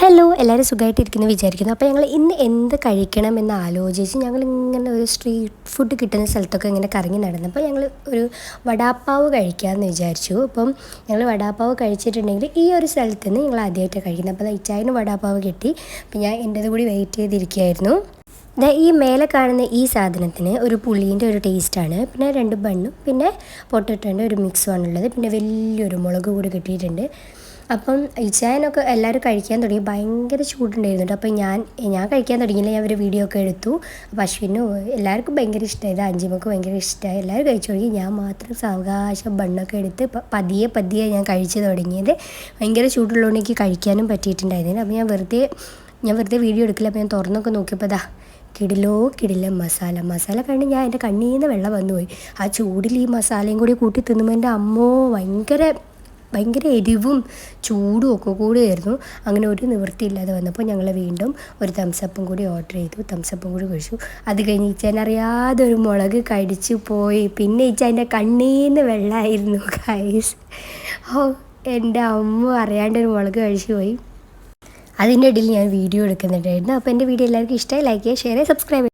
Hello എല്ലാവരും സുഖമായിട്ടിരിക്കുന്നു വിചാരിക്കുന്നു. അപ്പോൾ ഞങ്ങൾ ഇന്ന് എന്ത് കഴിക്കണം എന്ന് ആലോചിച്ച് ഞങ്ങൾ ഇങ്ങനെ ഒരു സ്ട്രീറ്റ് ഫുഡ് കിട്ടുന്ന സ്ഥലത്തൊക്കെ ഇങ്ങനെ കറങ്ങി നടന്നപ്പോൾ ഞങ്ങൾ ഒരു വടാപ്പാവ് കഴിക്കാമെന്ന് വിചാരിച്ചു. അപ്പം ഞങ്ങൾ വടാപ്പാവ് കഴിച്ചിട്ടുണ്ടെങ്കിൽ ഈ ഒരു സ്ഥലത്ത് നിന്ന് ഞങ്ങൾ ആദ്യമായിട്ട് കഴിക്കുന്നത് അപ്പോൾ ഇച്ചായനും വടാപ്പാവ് കിട്ടി. അപ്പോൾ ഞാൻ എന്റേത് കൂടി വെയിറ്റ് ചെയ്തിരിക്കുകയായിരുന്നു. ഈ മേലെ കാണുന്ന ഈ സാധനത്തിന് ഒരു പുളീന്റെ ഒരു ടേസ്റ്റാണ് പിന്നെ രണ്ട് ബണ്ണും പിന്നെ പൊട്ടിട്ടുണ്ട് ഒരു മിക്സുമാണുള്ളത് പിന്നെ വലിയൊരു മുളക് കൂടി കിട്ടിയിട്ടുണ്ട്. അപ്പം ഇച്ചായനൊക്കെ എല്ലാവരും കഴിക്കാൻ തുടങ്ങി. ഭയങ്കര ചൂടുണ്ടായിരുന്നു അപ്പം ഞാൻ ഞാൻ കഴിക്കാൻ തുടങ്ങിയില്ല. ഞാൻ ഒരു വീഡിയോ ഒക്കെ എടുത്തു. അപ്പം അശ്വിനും എല്ലാവർക്കും ഭയങ്കര ഇഷ്ടമായത് അഞ്ചിമക്ക് ഭയങ്കര ഇഷ്ടമായി എല്ലാവരും കഴിച്ചു തുടങ്ങി. ഞാൻ മാത്രം സാവകാശം ബണ്ണൊക്കെ എടുത്ത് പതിയെ പതിയെ ഞാൻ കഴിച്ചു തുടങ്ങിയത്. ഭയങ്കര ചൂടുള്ളതുകൊണ്ട് എനിക്ക് കഴിക്കാനും പറ്റിയിട്ടുണ്ടായിരുന്നില്ല. അപ്പം ഞാൻ വെറുതെ ഞാൻ വെറുതെ വീഡിയോ എടുക്കില്ല. അപ്പോൾ ഞാൻ തുറന്നൊക്കെ നോക്കിയപ്പോൾ ദാ കിടിലോ കിടില മസാല. മസാല കണ്ട് ഞാൻ എന്റെ കണ്ണിൽ നിന്ന് വെള്ളം വന്നുപോയി. ആ ചൂടിൽ ഈ മസാലയും കൂടി കൂട്ടി തിന്നുമ്പോൾ എന്റെ അമ്മോ ഭയങ്കര ഭയങ്കര എരിവും ചൂടും ഒക്കെ കൂടിയായിരുന്നു. അങ്ങനെ ഒരു നിവൃത്തിയില്ലാതെ വന്നപ്പോൾ ഞങ്ങൾ വീണ്ടും ഒരു തംസപ്പും കൂടി ഓർഡർ ചെയ്തു. തംസപ്പും കൂടി കഴിച്ചു. അത് കഴിഞ്ഞ് അറിയാതെ ഒരു മുളക് കടിച്ചു പോയി. പിന്നെ ഇച്ചാന്റെ കണ്ണീന്ന് വെള്ളമായിരുന്നു കൈസ് ഓ എന്റെ അമ്മ അറിയാണ്ട് ഒരു മുളക് കഴിച്ചു പോയി. അതിന്റെ ഇടയിൽ ഞാൻ വീഡിയോ എടുക്കുന്നുണ്ടായിരുന്നു. അപ്പോൾ എന്റെ വീഡിയോ എല്ലാവർക്കും ഇഷ്ടമായി ലൈക്ക് ചെയ്യുക ഷെയർ ചെയ്യുക സബ്സ്ക്രൈബ്